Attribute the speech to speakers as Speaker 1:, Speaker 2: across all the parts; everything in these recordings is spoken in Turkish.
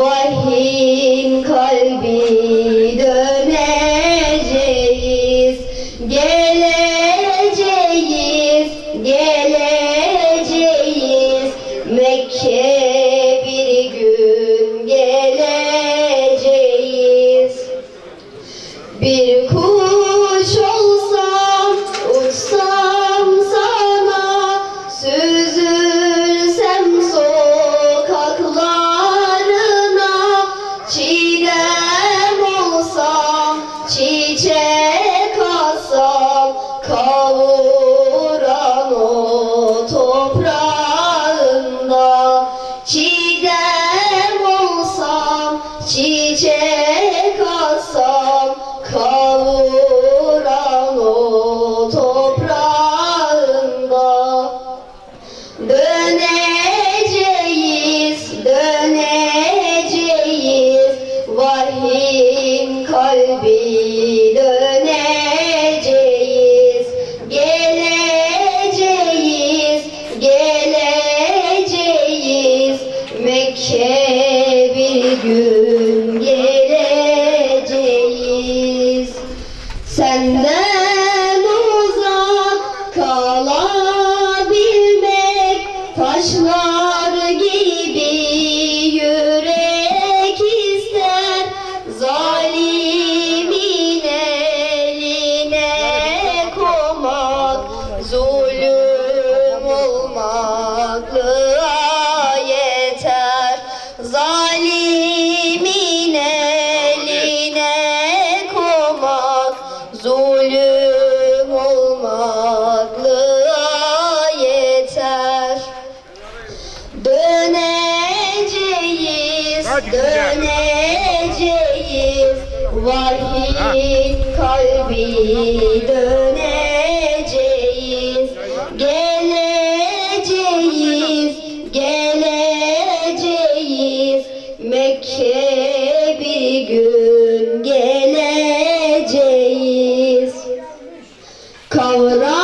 Speaker 1: voice. çiçek alsam kavuran o toprağında. Döneceğiz, vahim kalbim. Krishna. döneceğiz Vahid kalbi döneceğiz. Geleceğiz, geleceğiz. Mekke bir gün geleceğiz. Kavra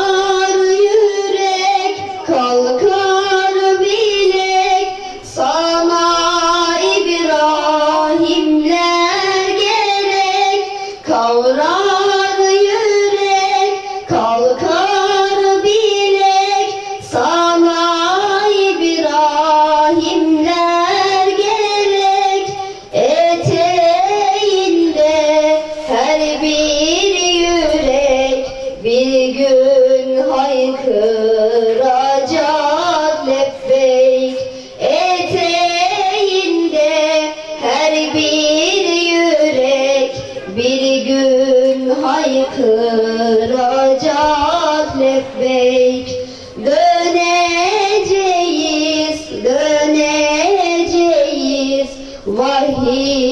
Speaker 1: bağıracak lebbeyk Eteğinde her bir yürek bir gün haykıracak lebbeyk Döneceğiz, döneceğiz vahiy